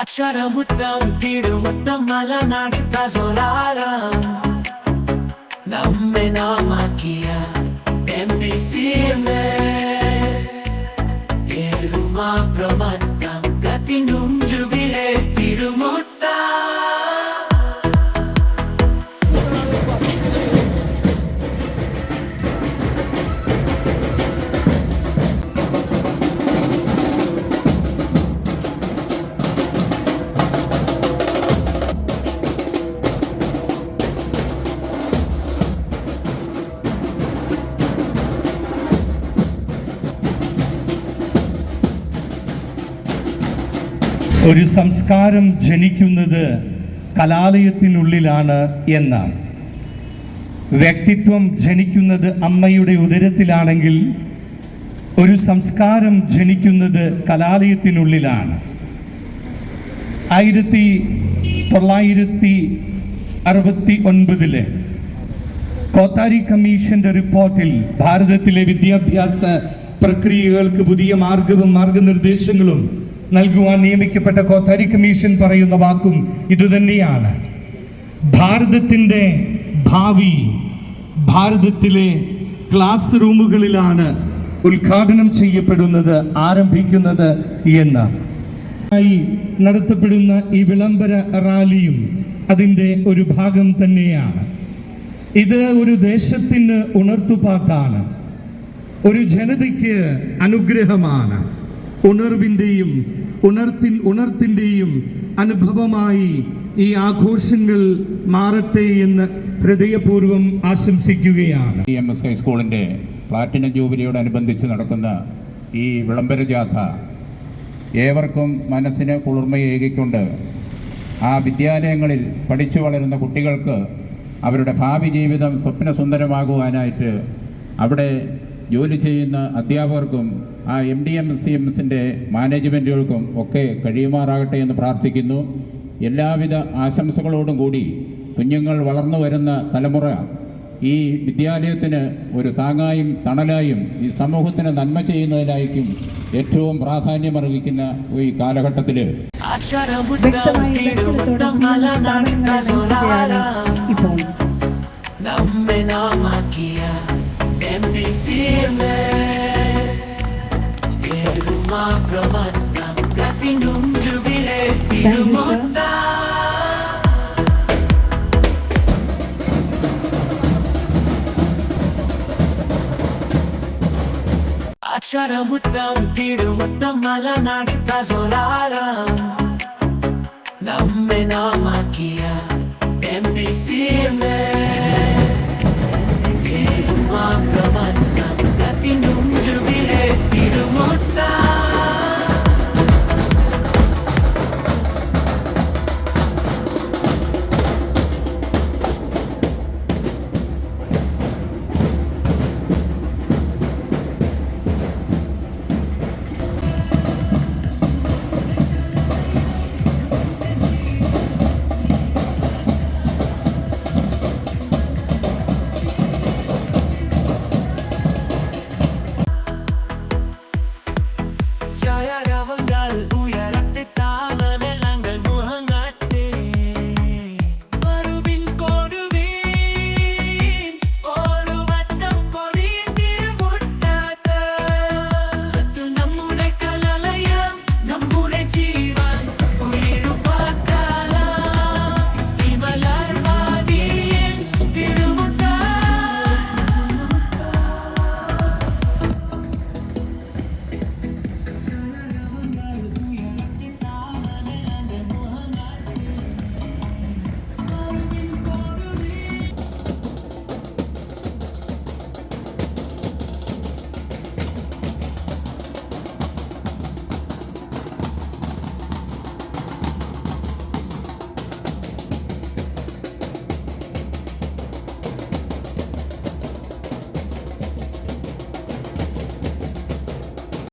അക്ഷരമുത്തം തിരുമുത്തം മലനാടി പ്രസോരാരം നമ്മെ നാമാക്കിയ M B C ഒരു സംസ്കാരം ജനിക്കുന്നത് കലാലയത്തിനുള്ളിലാണ് എന്നാണ്. വ്യക്തിത്വം ജനിക്കുന്നത് അമ്മയുടെ ഉദരത്തിലാണെങ്കിൽ ഒരു സംസ്കാരം ജനിക്കുന്നത് കലാലയത്തിനുള്ളിലാണ്. ആയിരത്തി തൊള്ളായിരത്തി അറുപത്തി ഒൻപതിലെ കോത്താരി കമ്മീഷന്റെ റിപ്പോർട്ടിൽ ഭാരതത്തിലെ വിദ്യാഭ്യാസ പ്രക്രിയകൾക്ക് പുതിയ മാർഗവും മാർഗനിർദ്ദേശങ്ങളും നൽകുവാൻ നിയമിക്കപ്പെട്ട കോത്താരി കമ്മീഷൻ പറയുന്ന വാക്കും ഇതുതന്നെയാണ്. ഭാരതത്തിന്റെ ഭാവി ഭാരതത്തിലെ ക്ലാസ് റൂമുകളിലാണ് ഉദ്ഘാടനം ചെയ്യപ്പെടുന്നത് ആരംഭിക്കുന്നത് എന്ന്. നടത്തപ്പെടുന്ന ഈ വിളംബര റാലിയും അതിന്റെ ഒരു ഭാഗം തന്നെയാണ്. ഇത് ഒരു ദേശത്തിന് ഉണർത്തുപാട്ടാണ്. ഒരു ജനതയ്ക്ക് അനുഗ്രഹമാണ്. ഉണർവിന്റെയും ഉണർത്തിൻ ഉണർത്തിന്റെയും അനുഭവമായി ഈ ആഘോഷങ്ങൾ മാറട്ടെ എന്ന് ഹൃദയപൂർവം ആശംസിക്കുകയാണ്. എം എസ് ഹൈസ്കൂളിന്റെ പ്ലാറ്റിനം ജൂബിലിയോടനുബന്ധിച്ച് നടക്കുന്ന ഈ വിളംബര ജാഥ ഏവർക്കും മനസ്സിന് കുളിർമയേകിക്കൊണ്ട് ആ വിദ്യാലയങ്ങളിൽ പഠിച്ചു വളരുന്ന കുട്ടികൾക്ക് അവരുടെ ഭാവി ജീവിതം സ്വപ്നസുന്ദരമാകുവാനായിട്ട് അവിടെ ജോലി ചെയ്യുന്ന അധ്യാപകർക്കും ആ M D M C M എസിന്റെ മാനേജ്മെന്റുകൾക്കും ഒക്കെ കഴിയുമാറാകട്ടെ എന്ന് പ്രാർത്ഥിക്കുന്നു. എല്ലാവിധ ആശംസകളോടും കൂടി കുഞ്ഞുങ്ങൾ വളർന്നു വരുന്ന തലമുറ ഈ വിദ്യാലയത്തിന് ഒരു താങ്ങായും തണലായും ഈ സമൂഹത്തിന് നന്മ ചെയ്യുന്നതിനായിരിക്കും ഏറ്റവും പ്രാധാന്യം അർഹിക്കുന്ന ഈ കാലഘട്ടത്തിൽ ഇപ്പോൾ നമ്മെ നാമാക്കിയ എം ഡി സി എം அச்சரமுத்தம் திருமுத்தம் நலநாடித்த சொலாரம் நம்மை நாமாக்கிய எம்பி சீர்மே